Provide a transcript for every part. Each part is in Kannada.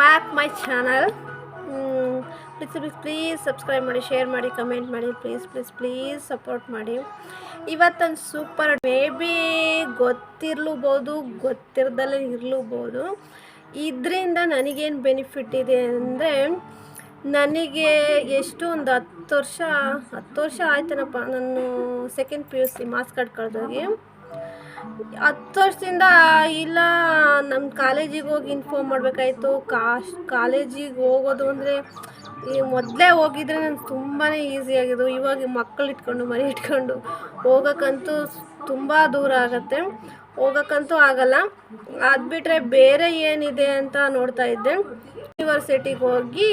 Back my channel please please please subscribe ಮಾಡಿ ಶೇರ್ ಮಾಡಿ ಕಮೆಂಟ್ ಮಾಡಿ ಪ್ಲೀಸ್ ಪ್ಲೀಸ್ ಪ್ಲೀಸ್ ಸಪೋರ್ಟ್ ಮಾಡಿ. ಇವತ್ತೊಂದು ಸೂಪರ್ ಮೇ ಬಿ ಗೊತ್ತಿರ್ಲೂಬೋದು, ಗೊತ್ತಿರದಲ್ಲೇ ಇರಲೂಬೋದು. ಇದರಿಂದ ನನಗೇನು ಬೆನಿಫಿಟ್ ಇದೆ ಅಂದರೆ ನನಗೆ ಎಷ್ಟು ಒಂದು ಹತ್ತು ವರ್ಷ ಹತ್ತು ವರ್ಷ ಆಯ್ತೇನಪ್ಪ, ನಾನು second P U C marks card ಕಳೆದೋಗಿ. ಹತ್ತು ವರ್ಷದಿಂದ ಇಲ್ಲ ನಮ್ಮ ಕಾಲೇಜಿಗೆ ಹೋಗಿ ಇನ್ಫಾರ್ಮ್ ಮಾಡಬೇಕಾಯ್ತು. ಕಾಶ್ ಕಾಲೇಜಿಗೆ ಹೋಗೋದು ಅಂದರೆ ಈ ಮೊದಲೇ ಹೋಗಿದ್ರೆ ನನಗೆ ತುಂಬಾ ಈಸಿ ಆಗಿದ್ದು. ಇವಾಗ ಮಕ್ಕಳು ಇಟ್ಕೊಂಡು, ಮನೆ ಇಟ್ಕೊಂಡು ಹೋಗೋಕ್ಕಂತೂ ತುಂಬ ದೂರ ಆಗುತ್ತೆ. ಹೋಗೋಕ್ಕಂತೂ ಆಗಲ್ಲ. ಅದು ಬಿಟ್ಟರೆ ಬೇರೆ ಏನಿದೆ ಅಂತ ನೋಡ್ತಾ ಇದ್ದೆ. ಯೂನಿವರ್ಸಿಟಿಗೆ ಹೋಗಿ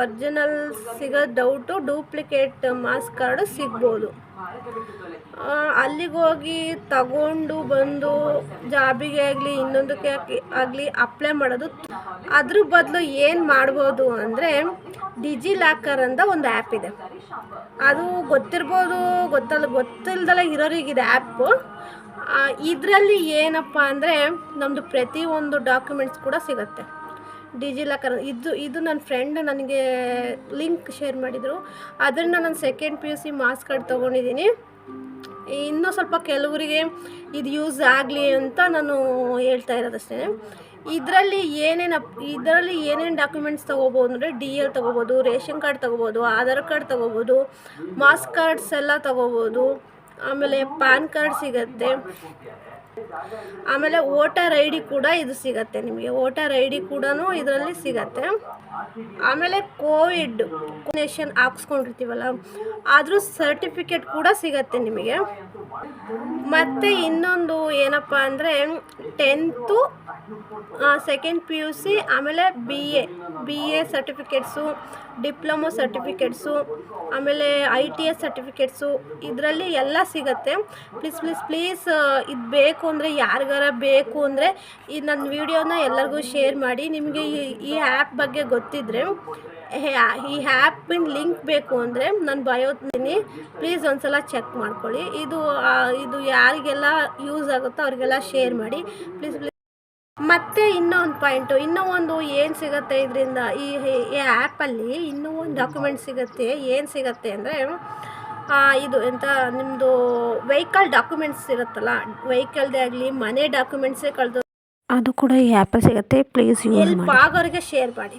ಒರ್ಜಿನಲ್ ಸಿಗೋ ಡೌಟು ಡೂಪ್ಲಿಕೇಟ್ ಮಾಸ್ ಕಾರ್ಡು ಸಿಗ್ಬೋದು. ಅಲ್ಲಿಗೆ ಹೋಗಿ ತಗೊಂಡು ಬಂದು ಜಾಬಿಗೆ ಆಗಲಿ, ಇನ್ನೊಂದಕ್ಕೆ ಆಗಲಿ ಅಪ್ಲೈ ಮಾಡೋದು. ಅದ್ರ ಬದಲು ಏನು ಮಾಡ್ಬೋದು ಅಂದರೆ ಡಿಜಿ ಲಾಕರ್ ಅಂತ ಒಂದು ಆ್ಯಪ್ ಇದೆ. ಅದು ಗೊತ್ತಿರ್ಬೋದು ಗೊತ್ತಲ್ಲ ಗೊತ್ತಿಲ್ದಲ್ಲ ಇರೋರಿಗಿದೆ ಆ್ಯಪು ಇದರಲ್ಲಿ ಏನಪ್ಪ ಅಂದರೆ ನಮ್ಮದು ಪ್ರತಿಯೊಂದು ಡಾಕ್ಯುಮೆಂಟ್ಸ್ ಕೂಡ ಸಿಗುತ್ತೆ. ಡಿಜಿ ಲಾಕರ್, ಇದು ಇದು ನನ್ನ ಫ್ರೆಂಡ್ ನನಗೆ ಲಿಂಕ್ ಶೇರ್ ಮಾಡಿದರು. ಅದನ್ನು ನಾನು second P U C marks card ತೊಗೊಂಡಿದ್ದೀನಿ ಇನ್ನೂ ಸ್ವಲ್ಪ ಕೆಲವರಿಗೆ ಇದು ಯೂಸ್ ಆಗಲಿ ಅಂತ ನಾನು ಹೇಳ್ತಾ ಇರೋದಷ್ಟೇ. ಇದರಲ್ಲಿ ಏನೇನು ಇದರಲ್ಲಿ ಏನೇನು ಡಾಕ್ಯುಮೆಂಟ್ಸ್ ತೊಗೋಬೋದು ಅಂದರೆ ಡಿ ಎಲ್ ತೊಗೋಬೋದು, ರೇಷನ್ ಕಾರ್ಡ್ ತೊಗೋಬೋದು, ಆಧಾರ್ ಕಾರ್ಡ್ ತೊಗೋಬೋದು ಮಾಸ್ ಕಾರ್ಡ್ಸ್ ಎಲ್ಲ ತೊಗೋಬೋದು, ಆಮೇಲೆ ಪ್ಯಾನ್ ಕಾರ್ಡ್ ಸಿಗತ್ತೆ. ಆಮೇಲೆ ವೋಟರ್ ಐ ಡಿ ಕೂಡ ಇದು ಸಿಗತ್ತೆ ನಿಮಗೆ. ವೋಟರ್ ಐ ಡಿ ಕೂಡ ಇದರಲ್ಲಿ ಸಿಗತ್ತೆ. ಆಮೇಲೆ ಕೋವಿಡ್ ನೇಷನ್ ಹಾಕ್ಸ್ಕೊಂಡಿರ್ತೀವಲ್ಲ, ಆದರೂ ಸರ್ಟಿಫಿಕೇಟ್ ಕೂಡ ಸಿಗತ್ತೆ ನಿಮಗೆ. ಮತ್ತು ಇನ್ನೊಂದು ಏನಪ್ಪ ಅಂದರೆ tenth second P U C ಆಮೇಲೆ B A B A certificates diploma certificates ಆಮೇಲೆ ಐ ಟಿ ಎಸ್ ಸರ್ಟಿಫಿಕೇಟ್ಸು ಇದರಲ್ಲಿ ಎಲ್ಲ ಸಿಗತ್ತೆ. ಪ್ಲೀಸ್ ಪ್ಲೀಸ್ ಪ್ಲೀಸ್ ಇದು ಬೇಕು ಅಂದರೆ ಯಾರಿಗಾರ ಬೇಕು ಅಂದರೆ ಈ ನನ್ನ ವೀಡಿಯೋನ ಎಲ್ಲರಿಗೂ ಶೇರ್ ಮಾಡಿ. ನಿಮಗೆ ಈ ಆ್ಯಪ್ ಬಗ್ಗೆ ಗೊತ್ತಿದ್ದರೆ ಈ ಆ್ಯಪಿನ ಲಿಂಕ್ ಬೇಕು ಅಂದರೆ ನಾನು ಬಯೋತೀನಿ ಪ್ಲೀಸ್ ಒಂದ್ಸಲ ಚೆಕ್ ಮಾಡ್ಕೊಳ್ಳಿ. ಇದು ಇದು ಯಾರಿಗೆಲ್ಲ ಯೂಸ್ ಆಗುತ್ತೋ ಅವರಿಗೆಲ್ಲ ಶೇರ್ ಮಾಡಿ. ಪ್ಲೀಸ್ ಪ್ಲೀಸ್ ಮತ್ತು ಇನ್ನೂ ಒಂದು ಪಾಯಿಂಟು ಇನ್ನೂ ಒಂದು ಏನು ಸಿಗುತ್ತೆ ಇದರಿಂದ ಈ ಆ್ಯಪಲ್ಲಿ ಇನ್ನೂ ಒಂದು ಡಾಕ್ಯುಮೆಂಟ್ ಸಿಗುತ್ತೆ. ಏನು ಸಿಗುತ್ತೆ ಅಂದರೆ ಇದು ಎಂತ ನಿಮ್ಮದು ವೆಹಿಕಲ್ ಡಾಕ್ಯುಮೆಂಟ್ಸ್ ಇರುತ್ತಲ್ಲ ವೆಹಿಕಲ್ದೇ ಆಗಲಿ ಮನೆ ಡಾಕ್ಯುಮೆಂಟ್ಸೇ ಕಳೆದು ಅದು ಕೂಡ ಈ ಆ್ಯಪಲ್ಲಿ ಸಿಗುತ್ತೆ ಪ್ಲೀಸ್ ಹೆಲ್ಪ್ ಆಗೋರಿಗೆ ಶೇರ್ ಮಾಡಿ.